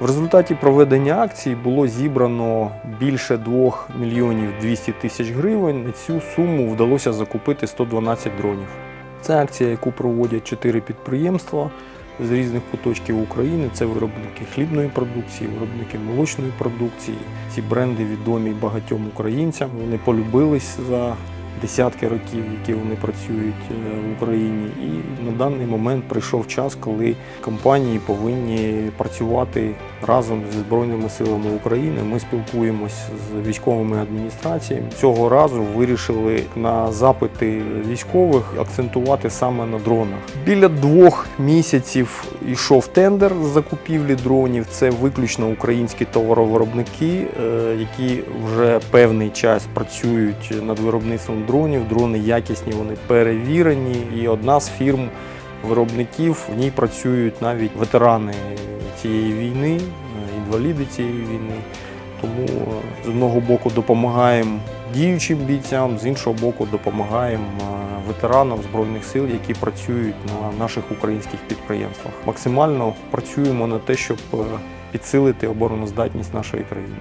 В результаті проведення акції було зібрано більше 2 мільйонів 200 тисяч гривень. На цю суму вдалося закупити 112 дронів. Це акція, яку проводять чотири підприємства з різних куточків України. Це виробники хлібної продукції, виробники молочної продукції. Ці бренди відомі багатьом українцям. Вони полюбились за десятки років, які вони працюють е, в Україні. І на даний момент прийшов час, коли компанії повинні працювати разом зі Збройними силами України. Ми спілкуємось з військовими адміністраціями. Цього разу вирішили на запити військових акцентувати саме на дронах. Біля двох місяців йшов тендер з закупівлі дронів. Це виключно українські товаровиробники, е, які вже певний час працюють над виробництвом дронів. Дрони якісні, вони перевірені. І одна з фірм виробників в ній працюють навіть ветерани цієї війни, е, інваліди цієї війни. Тому е, з одного боку допомагаємо діючим бійцям, з іншого боку допомагаємо ветеранам збройних сил, які працюють на наших українських підприємствах. Максимально працюємо на те, щоб е, підсилити обороноздатність нашої країни.